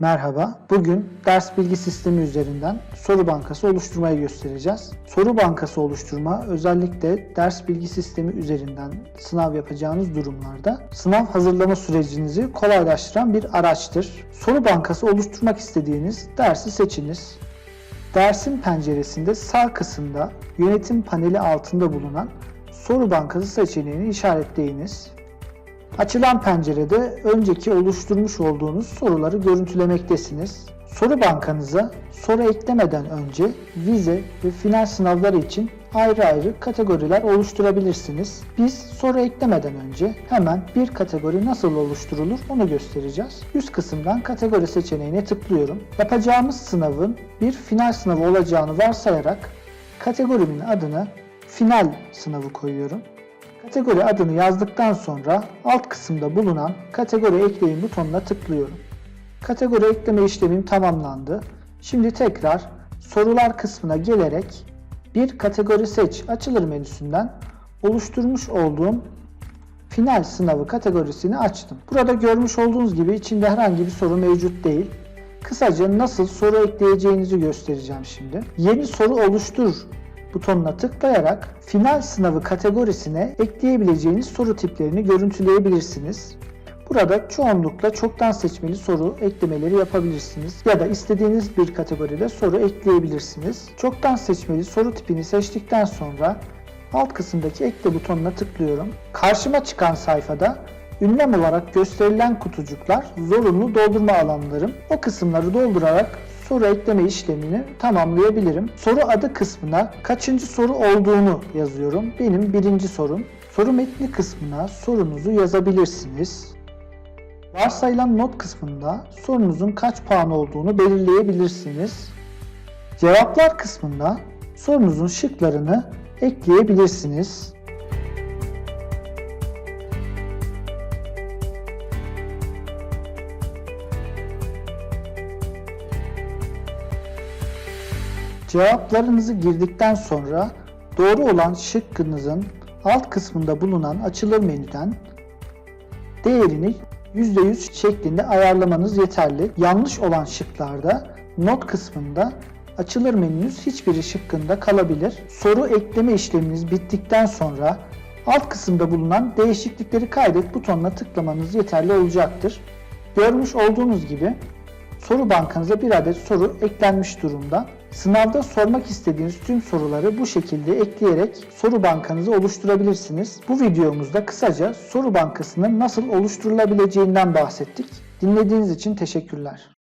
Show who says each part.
Speaker 1: Merhaba. Bugün ders bilgi sistemi üzerinden soru bankası oluşturmayı göstereceğiz. Soru bankası oluşturma özellikle ders bilgi sistemi üzerinden sınav yapacağınız durumlarda sınav hazırlama sürecinizi kolaylaştıran bir araçtır. Soru bankası oluşturmak istediğiniz dersi seçiniz. Dersin penceresinde sağ kısımda yönetim paneli altında bulunan soru bankası seçeneğini işaretleyiniz. Açılan pencerede önceki oluşturmuş olduğunuz soruları görüntülemektesiniz. Soru bankanıza soru eklemeden önce vize ve final sınavları için ayrı ayrı kategoriler oluşturabilirsiniz. Biz soru eklemeden önce hemen bir kategori nasıl oluşturulur onu göstereceğiz. Üst kısımdan kategori seçeneğine tıklıyorum. Yapacağımız sınavın bir final sınavı olacağını varsayarak kategorimin adını final sınavı koyuyorum. Kategori adını yazdıktan sonra alt kısımda bulunan kategori ekleyin butonuna tıklıyorum. Kategori ekleme işlemim tamamlandı. Şimdi tekrar sorular kısmına gelerek bir kategori seç açılır menüsünden oluşturmuş olduğum final sınavı kategorisini açtım. Burada görmüş olduğunuz gibi içinde herhangi bir soru mevcut değil. Kısaca nasıl soru ekleyeceğinizi göstereceğim şimdi. Yeni soru oluştur butonuna tıklayarak final sınavı kategorisine ekleyebileceğiniz soru tiplerini görüntüleyebilirsiniz. Burada çoğunlukla çoktan seçmeli soru eklemeleri yapabilirsiniz ya da istediğiniz bir kategoride soru ekleyebilirsiniz. Çoktan seçmeli soru tipini seçtikten sonra alt kısımdaki ekle butonuna tıklıyorum. Karşıma çıkan sayfada ünlem olarak gösterilen kutucuklar zorunlu doldurma alanlarım. O kısımları doldurarak soru ekleme işlemini tamamlayabilirim. Soru adı kısmına kaçıncı soru olduğunu yazıyorum. Benim birinci sorum. Soru metni kısmına sorunuzu yazabilirsiniz. Varsayılan not kısmında sorunuzun kaç puan olduğunu belirleyebilirsiniz. Cevaplar kısmında sorunuzun şıklarını ekleyebilirsiniz. Cevaplarınızı girdikten sonra doğru olan şıkkınızın alt kısmında bulunan açılır menüden değerini %100 şeklinde ayarlamanız yeterli. Yanlış olan şıklarda not kısmında açılır menünüz hiçbir şıkkında kalabilir. Soru ekleme işleminiz bittikten sonra alt kısımda bulunan değişiklikleri kaydet butonuna tıklamanız yeterli olacaktır. Görmüş olduğunuz gibi soru bankanıza bir adet soru eklenmiş durumda. Sınavda sormak istediğiniz tüm soruları bu şekilde ekleyerek soru bankanızı oluşturabilirsiniz. Bu videomuzda kısaca soru bankasının nasıl oluşturulabileceğinden bahsettik. Dinlediğiniz için teşekkürler.